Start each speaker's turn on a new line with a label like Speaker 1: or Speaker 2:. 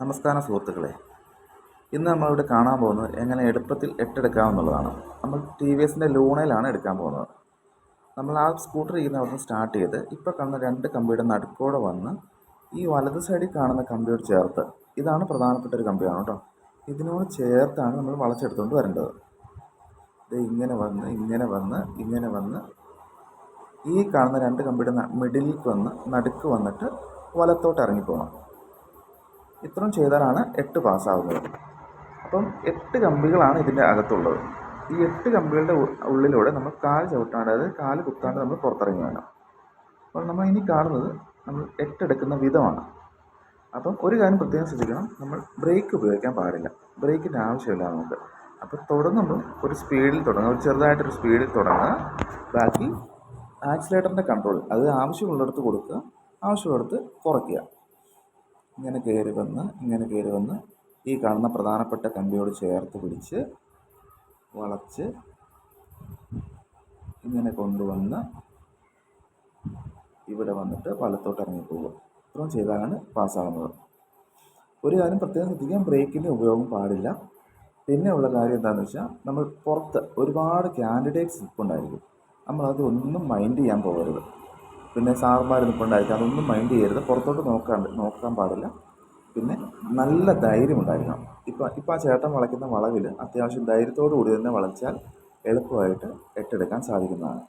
Speaker 1: നമസ്കാരം സുഹൃത്തുക്കളെ ഇന്ന് നമ്മളിവിടെ കാണാൻ പോകുന്നത് എങ്ങനെ എളുപ്പത്തിൽ എട്ടെടുക്കാമെന്നുള്ളതാണ്. നമ്മൾ ടി വി എസിന്റെ ലൂണയിലാണ് എടുക്കാൻ പോകുന്നത്. നമ്മൾ ആ സ്കൂട്ടർ ഇരിക്കുന്ന അവിടെ സ്റ്റാർട്ട് ചെയ്ത് ഇപ്പോൾ കാണുന്ന രണ്ട് കമ്പിയുടെ നടുക്കോടെ വന്ന് ഈ വലത് സൈഡിൽ കാണുന്ന കമ്പിയോട് ചേർത്ത് ഇതാണ് പ്രധാനപ്പെട്ട ഒരു കമ്പിയാണ് കേട്ടോ. ഇതിനോട് ചേർത്താണ് നമ്മൾ വളച്ചെടുത്തുകൊണ്ട് വരേണ്ടത്. ഇത് ഇങ്ങനെ വന്ന് ഇങ്ങനെ വന്ന് ഇങ്ങനെ വന്ന് ഈ കാണുന്ന രണ്ട് കമ്പിയുടെ മിഡിലേക്ക് വന്ന് നടുക്ക് വന്നിട്ട് വലത്തോട്ട് ഇറങ്ങിപ്പോകണം ഇത്രയും ചെയ്താലാണ് എട്ട് പാസ്സാവുന്നത്. അപ്പം എട്ട് കമ്പികളാണ് ഇതിന്റെ അകത്തുള്ളത്. ഈ എട്ട് കമ്പികളുടെ ഉള്ളിലൂടെ നമ്മൾ കാൽ ചവിട്ടാണ്ട് അതായത് കാൽ കുത്താണ്ട് നമ്മൾ പുറത്തിറങ്ങി വേണം. അപ്പോൾ നമ്മൾ ഇനി കാണുന്നത് നമ്മൾ എട്ടെടുക്കുന്ന വിധമാണ്. അപ്പം ഒരു കാര്യം പ്രത്യേകം ശ്രദ്ധിക്കണം. നമ്മൾ ബ്രേക്ക് ഉപയോഗിക്കാൻ പാടില്ല. ബ്രേക്കിന്റെ ആവശ്യമില്ല നമുക്ക്. അപ്പോൾ തുടങ്ങുമ്പോൾ ഒരു സ്പീഡിൽ തുടങ്ങുക. ഒരു ചെറുതായിട്ടൊരു സ്പീഡിൽ തുടങ്ങുക. ബാക്കി ആക്സിലേറ്ററിന്റെ കൺട്രോൾ. അത് ആവശ്യമുള്ളിടത്ത് കൊടുക്കുക. ആവശ്യമുള്ളിടത്ത് കുറയ്ക്കുക. ഇങ്ങനെ കയറി വന്ന് ഇങ്ങനെ കയറി വന്ന് ഈ കാണുന്ന പ്രധാനപ്പെട്ട കമ്പിയോട് ചേർത്ത് പിടിച്ച് വളച്ച് ഇങ്ങനെ കൊണ്ടുവന്ന് ഇവിടെ വന്നിട്ട് വലത്തോട്ട് ഇറങ്ങിപ്പോകുക ഇത്രയും ചെയ്താലാണ് പാസ്സാകുന്നത് ഒരു കാര്യം പ്രത്യേകം ശ്രദ്ധിക്കാൻ ബ്രേക്കിന്റെ ഉപയോഗം പാടില്ല. പിന്നെ ഉള്ള കാര്യം എന്താണെന്ന് വെച്ചാൽ നമ്മൾ പുറത്ത് ഒരുപാട് കാൻഡിഡേറ്റ്സ് നിൽപ്പുണ്ടായിരിക്കും നമ്മളത് ഒന്നും മൈൻഡ് ചെയ്യാൻ പോകരുത്. പിന്നെ സാറുമാർ നിൽപ്പുണ്ടായിരിക്കും അതൊന്നും മൈൻഡ് ചെയ്യരുത്. പുറത്തോട്ട് നോക്കാണ്ട് നോക്കാൻ പാടില്ല. പിന്നെ നല്ല ധൈര്യം ഉണ്ടായിരിക്കണം. ഇപ്പം ഇപ്പം ആ ചേട്ടൻ വളയ്ക്കുന്ന വളവിൽ അത്യാവശ്യം ധൈര്യത്തോടു കൂടി തന്നെ വളച്ചാൽ എളുപ്പമായിട്ട് എട്ടെടുക്കാൻ സാധിക്കുന്നതാണ്.